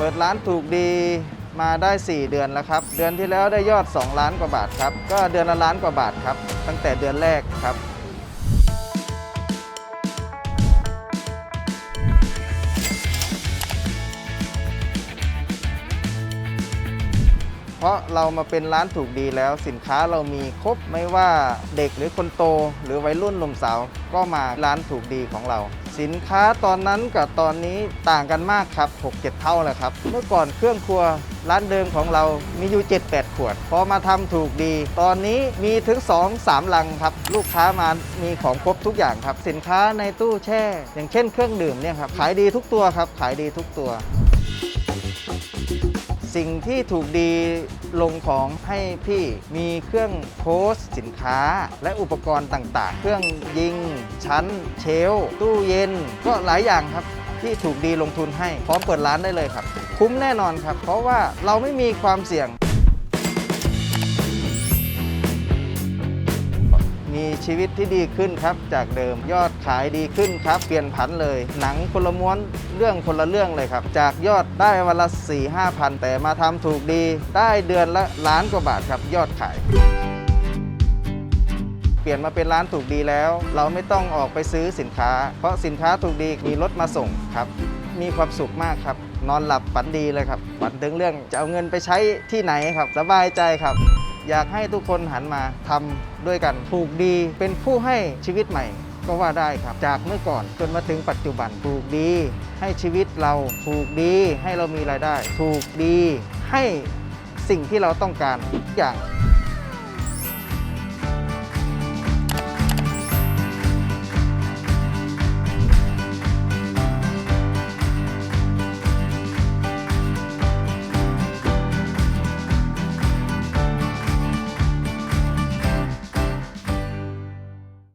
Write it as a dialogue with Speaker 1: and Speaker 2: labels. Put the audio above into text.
Speaker 1: เปิดร้านถูกดีมาได้ 4 เดือนแล้วครับ เดือนที่แล้วได้ยอด 2 ล้านกว่าบาทครับ ก็เดือนละล้านกว่าบาทครับ ตั้งแต่เดือนแรกครับ เพราะเรามาเป็นร้านถูกดีแล้วสินค้าเรามีครบไม่ว่าเด็กหรือคนโต หรือวัยรุ่นหนุ่มสาวก็มาร้านถูกดีของเรา สินค้าตอนนั้นกับตอนนี้ต่างกันมากครับ 6-7 เท่าเลยครับ เมื่อก่อนเครื่องครัวร้านเดิมของเรามีอยู่ 7-8 ขวด พอมาทำถูกดี ตอนนี้มีถึง 2-3 ลังครับ ลูกค้ามามีของครบทุกอย่างครับ สินค้าในตู้แช่ อย่างเช่นเครื่องดื่มเนี่ยครับ ขายดีทุกตัวครับ ขายดีทุกตัว สิ่งที่ถูกดีลงของให้พี่มีเครื่องโพสสินค้า และอุปกรณ์ต่างๆ เครื่องยิง ชั้น เชลตู้เย็น ก็หลายอย่างครับที่ถูกดีลงทุนให้พร้อมเปิดร้านได้เลยครับ คุ้มแน่นอนครับ เพราะว่าเราไม่มีความเสี่ยง ชีวิตที่ดีขึ้นครับ จากเดิมยอดขายดีขึ้นครับ เปลี่ยนผันเลย หนังคนละม้วนเรื่องคนละเรื่องเลยครับ จากยอดได้วันละ4 5พันแต่มาทำถูกดี ได้เดือนละล้านกว่าบาทครับ ยอดขายเปลี่ยนมาเป็นร้านถูกดีแล้ว เราไม่ต้องออกไปซื้อสินค้า เพราะสินค้าถูกดีมีรถมาส่งครับ มีความสุขมากครับ นอนหลับฝันดีเลยครับฝันถึงเรื่องจะเอาเงินไปใช้ที่ไหนครับสบายใจครับ อยากให้ทุกคนหันมาทำด้วยกันถูกดีเป็นผู้ให้ชีวิตใหม่ ก็ว่าได้ครับ จากเมื่อก่อนจนมาถึงปัจจุบันถูกดี ให้ชีวิตเราถูกดีให้เรามีรายได้ถูกดีให้สิ่งที่เราต้องการทุกอย่าง